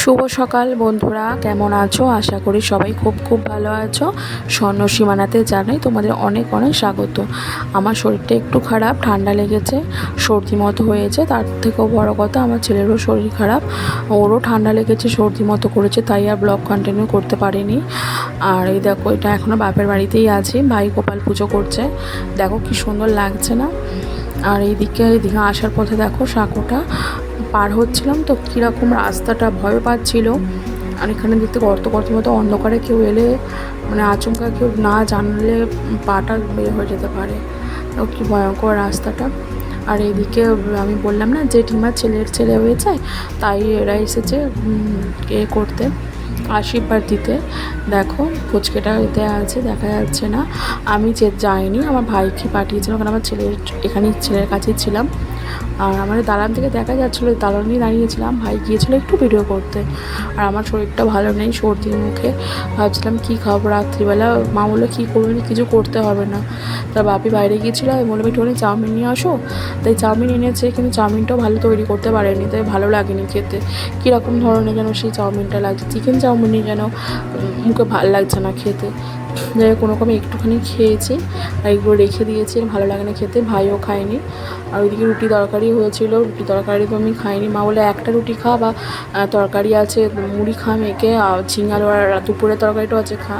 শুভ সকাল বন্ধুরা, কেমন আছো? আশা করি সবাই খুব খুব ভালো আছো। স্বর্ণ সীমানাতে জানাই তোমাদের অনেক অনেক স্বাগত। আমার শরীরটা একটু খারাপ, ঠান্ডা লেগেছে, সর্দি মতো হয়েছে, তার থেকেও বড় কথা আমার ছেলেরও শরীর খারাপ, ওরও ঠান্ডা লেগেছে, সর্দি মতো করেছে, তাই আর ব্লগ কন্টিনিউ করতে পারিনি। আর এই দেখো, এটা এখনও বাপের বাড়িতেই আছি, ভাই গোপাল পুজো করছে। দেখো কি সুন্দর লাগছে না? আর এইদিকে এদিকে আসার পথে দেখো সাঁকোটা পার হচ্ছিলাম, তো কীরকম রাস্তাটা ভয় পাচ্ছিল। আর এখানে দেখতে গর্ত গর্ত মতো অন্ধকারে কেউ এলে মানে আচমকা কেউ না জানলে পাটা বের হয়ে যেতে পারে। কী ভয়ঙ্কর রাস্তাটা। আর এদিকে আমি বললাম না, জেঠিমার ছেলের ছেলে হয়েছে, তাই এরা এসেছে এ করতে, আশীর্বাদ দিতে। দেখো ফুচকেটা এতে আছে, দেখা যাচ্ছে না। আমি যে যাইনি, আমার ভাইকে পাঠিয়েছিলাম, কারণ আমার ছেলের, এখানেই ছেলের কাছেই ছিলাম। আর আমাদের দালান থেকে দেখা যাচ্ছিল দালানেই দাঁড়িয়েছিলাম। ভাই গিয়েছিল একটু ভিডিও করতে। আর আমার শরীরটা ভালো নেই, সর্দির মুখে। ভাবছিলাম কী খাব রাত্রিবেলা? মা বলল, কী করবি? কিছু করতে হবে না। তার বাপি বাইরে গিয়েছিল, আমি বললাম, একটুখানি চাউমিন নিয়ে আসো। তাই চাউমিন এনেছে, কিন্তু চাউমিনটাও ভালো তৈরি করতে পারেনি, তাই ভালো লাগেনি খেতে। কীরকম ধরনের যেন সেই চাউমিনটা লাগছে? চিকেন চাউমিনই যেন মুখে ভালো লাগছে না খেতে। যাই কোনো রকমে একটুখানি খেয়েছি, আর এগুলো রেখে দিয়েছি, ভালো লাগে না খেতে, ভাইও খায়নি। আর ওইদিকে রুটি তরকারি হয়েছিল, রুটি তরকারি তো আমি খাইনি। মা বলে একটা রুটি খা বা তরকারি আছে, মুড়ি খা মেখে ঝিঙাল আর দুপুরের তরকারিটাও আছে, খা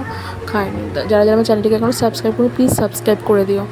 খায়নি যারা যারা আমার চ্যানেলটিকে এখনও সাবস্ক্রাইব করুন প্লিজ সাবস্ক্রাইব করে দিও।